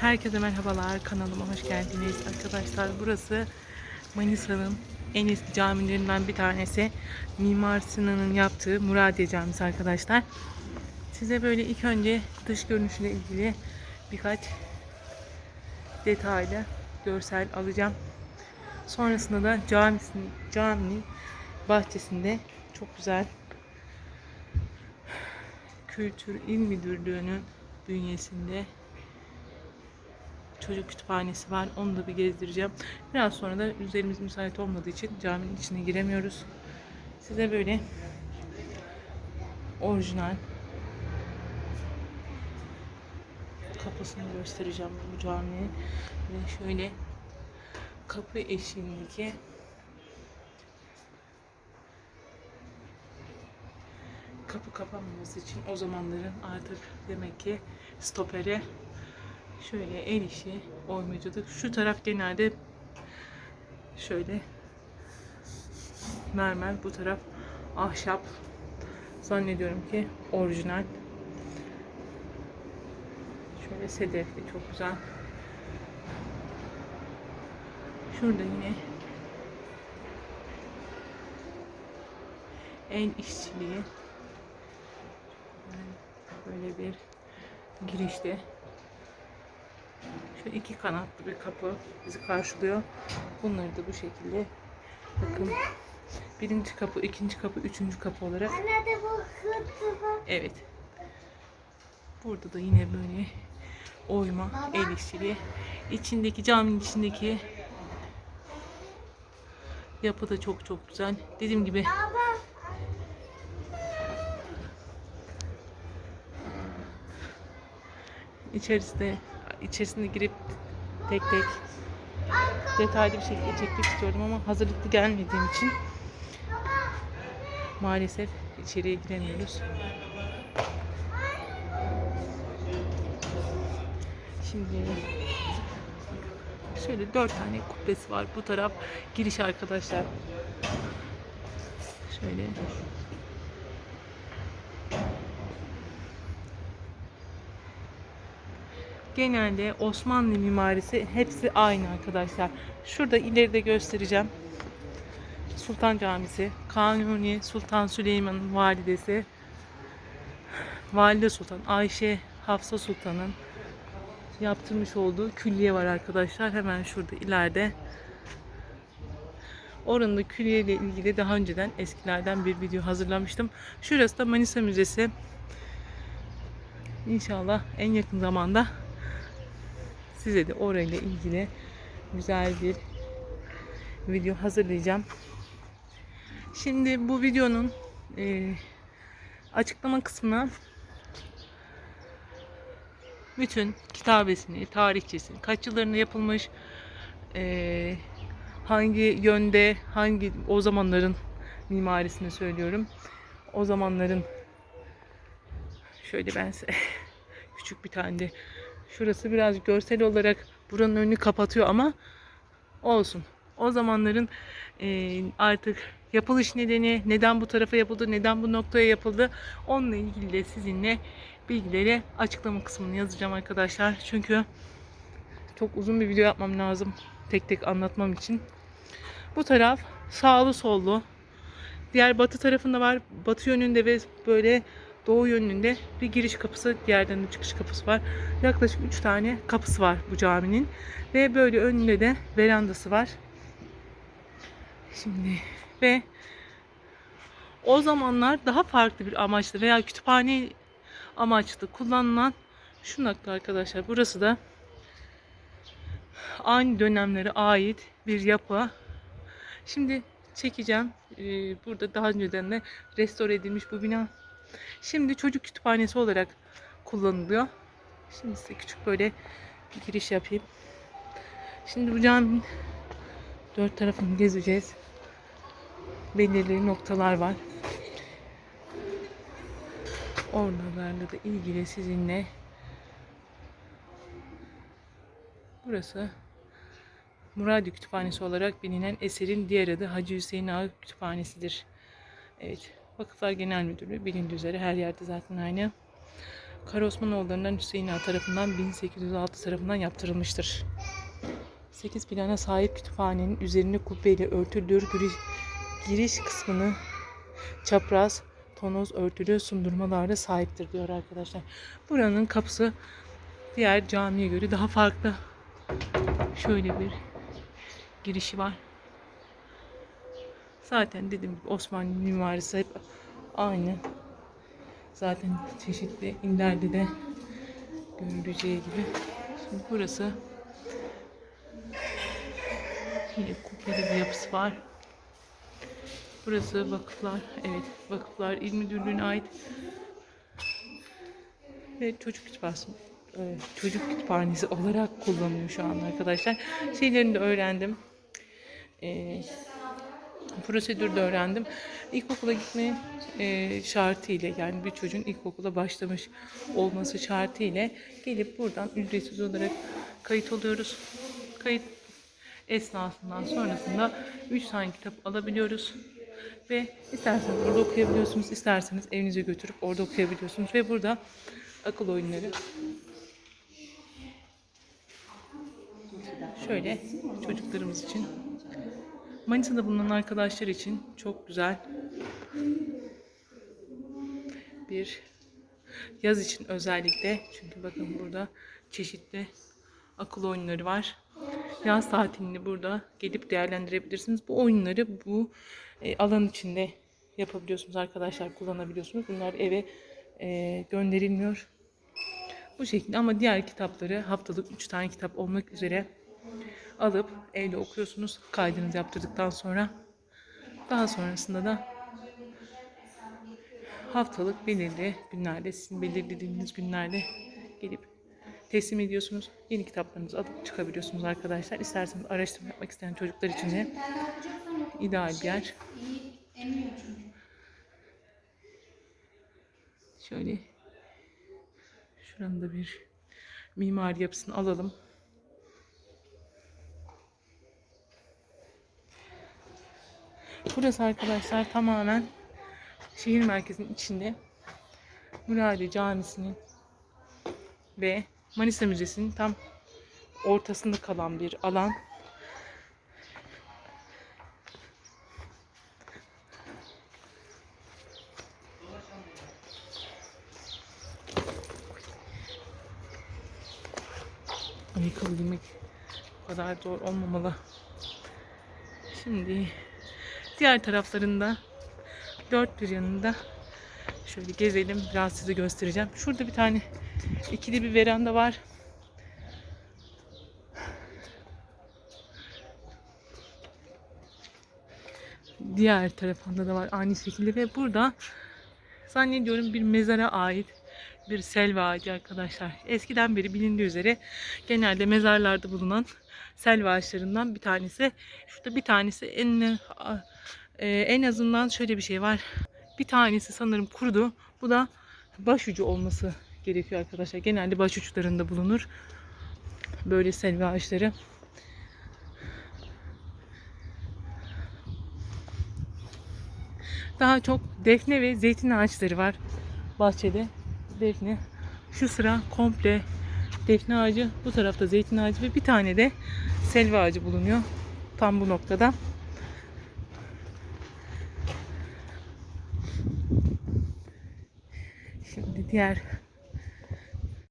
Herkese merhabalar. Kanalıma hoş geldiniz. Arkadaşlar burası Manisa'nın en eski camilerinden bir tanesi. Mimar Sinan'ın yaptığı Muradiye Camisi arkadaşlar. Size böyle ilk önce dış görünüşüyle ilgili birkaç detaylı görsel alacağım. Sonrasında da camisinin, caminin bahçesinde çok güzel Kültür İl Müdürlüğü'nün bünyesinde çocuk kütüphanesi var. Onu da bir gezdireceğim. Biraz sonra da üzerimiz müsait olmadığı için caminin içine giremiyoruz. Size böyle orijinal kapısını göstereceğim bu caminin. Ve şöyle kapı eşiğindeki kapı kapanmaması için o zamanların artık demek ki stopere şöyle el işi oymacılık. Şu taraf genelde şöyle mermer bu taraf ahşap. Zannediyorum ki orijinal. Şöyle sedefli çok güzel. Şurada yine el işçiliği. Böyle bir girişte şu iki kanatlı bir kapı bizi karşılıyor. Bunları da bu şekilde bakın birinci kapı, ikinci kapı, üçüncü kapı olarak Anne de bu evet. Burada da yine böyle oyma el işçiliği. İçindeki caminin içindeki yapı da çok çok güzel. Dediğim gibi Baba. içerisinde içerisine girip tek tek detaylı bir şekilde çekmek istiyordum ama hazırlıklı gelmediğim için maalesef içeriye giremiyoruz. Şimdi şöyle dört tane kubbesi var. Bu taraf giriş arkadaşlar. Şöyle genelde Osmanlı mimarisi hepsi aynı arkadaşlar. Şurada ileride göstereceğim. Sultan Camisi, Kanuni Sultan Süleyman'ın validesi, Valide Sultan Ayşe Hafsa Sultan'ın yaptırmış olduğu külliye var arkadaşlar. Hemen şurada ileride. Oranın da külliye ile ilgili daha önceden eskilerden bir video hazırlamıştım. Şurası da Manisa Müzesi. İnşallah en yakın zamanda size de orayla ilgili güzel bir video hazırlayacağım. Şimdi bu videonun e, açıklama kısmına bütün kitabesini, tarihçesini, kaç yıllarında yapılmış, e, hangi yönde, hangi o zamanların mimarisini söylüyorum. O zamanların şöyle ben size küçük bir tane de Şurası biraz görsel olarak buranın önünü kapatıyor ama olsun. O zamanların e, artık yapılış nedeni, neden bu tarafa yapıldı, neden bu noktaya yapıldı onunla ilgili de sizinle bilgileri açıklama kısmını yazacağım arkadaşlar. Çünkü çok uzun bir video yapmam lazım tek tek anlatmam için. Bu taraf sağlı sollu. Diğer batı tarafında var. Batı yönünde ve böyle doğu yönünde bir giriş kapısı, diğerden de çıkış kapısı var. Yaklaşık 3 tane kapısı var bu caminin. Ve böyle önünde de verandası var. Şimdi ve o zamanlar daha farklı bir amaçlı veya kütüphane amaçlı kullanılan şu nokta arkadaşlar. Burası da aynı dönemlere ait bir yapı. Şimdi çekeceğim. Ee, burada daha önceden de restore edilmiş bu bina. Şimdi çocuk kütüphanesi olarak kullanılıyor. Şimdi size küçük böyle bir giriş yapayım. Şimdi bu caminin dört tarafını gezeceğiz. Belirli noktalar var. Oralarla da ilgili sizinle burası Muradi Kütüphanesi olarak bilinen eserin diğer adı Hacı Hüseyin Ağa Kütüphanesi'dir. Evet, Vakıflar Genel Müdürlüğü bilindiği üzere her yerde zaten aynı. Karaosmanoğullarından Hüseyin Ağa tarafından 1806 tarafından yaptırılmıştır. 8 plana sahip kütüphanenin üzerine kubbeyle örtülüdür. Giriş, giriş kısmını çapraz tonoz örtülü sundurmalarla sahiptir diyor arkadaşlar. Buranın kapısı diğer camiye göre daha farklı. Şöyle bir girişi var. Zaten dediğim gibi Osmanlı mimarisi hep aynı. Zaten çeşitli inlerde de görüleceği gibi. Şimdi burası yine kubbeli bir yapısı var. Burası vakıflar. Evet, vakıflar İl Müdürlüğü'ne ait. Ve çocuk kütüphanesi, e, çocuk kütüphanesi olarak kullanılıyor şu an arkadaşlar. Şeylerini de öğrendim. E, prosedürü de öğrendim. İlkokula gitme e, şartı ile yani bir çocuğun ilkokula başlamış olması şartı ile gelip buradan ücretsiz olarak kayıt oluyoruz. Kayıt esnasından sonrasında 3 tane kitap alabiliyoruz. Ve isterseniz burada okuyabiliyorsunuz, isterseniz evinize götürüp orada okuyabiliyorsunuz. Ve burada akıl oyunları şöyle çocuklarımız için Manisa'da bulunan arkadaşlar için çok güzel bir yaz için özellikle çünkü bakın burada çeşitli akıl oyunları var. Yaz tatilini burada gelip değerlendirebilirsiniz. Bu oyunları bu e, alan içinde yapabiliyorsunuz arkadaşlar kullanabiliyorsunuz. Bunlar eve e, gönderilmiyor. Bu şekilde ama diğer kitapları haftalık 3 tane kitap olmak üzere alıp evde okuyorsunuz kaydınızı yaptırdıktan sonra. Daha sonrasında da haftalık belirli günlerde sizin belirlediğiniz günlerde gelip teslim ediyorsunuz. Yeni kitaplarınızı alıp çıkabiliyorsunuz arkadaşlar. İsterseniz araştırma yapmak isteyen çocuklar için de ideal bir yer. Şöyle şuranın da bir mimari yapısını alalım. Burası arkadaşlar tamamen şehir merkezinin içinde Muradiye Camisi'nin ve Manisa Müzesi'nin tam ortasında kalan bir alan. Ayakkabı giymek bu kadar zor olmamalı. Şimdi diğer taraflarında dört bir yanında şöyle gezelim biraz size göstereceğim. Şurada bir tane ikili bir veranda var. Diğer tarafında da var aynı şekilde ve burada zannediyorum bir mezara ait bir selva ağacı arkadaşlar. Eskiden beri bilindiği üzere genelde mezarlarda bulunan selva ağaçlarından bir tanesi. Şurada bir tanesi en e, en azından şöyle bir şey var. Bir tanesi sanırım kurudu. Bu da başucu olması gerekiyor arkadaşlar. Genelde başuçlarında bulunur. Böyle selva ağaçları. Daha çok defne ve zeytin ağaçları var bahçede. Defne. Şu sıra komple defne ağacı, bu tarafta zeytin ağacı ve bir tane de selva ağacı bulunuyor. Tam bu noktada. Şimdi diğer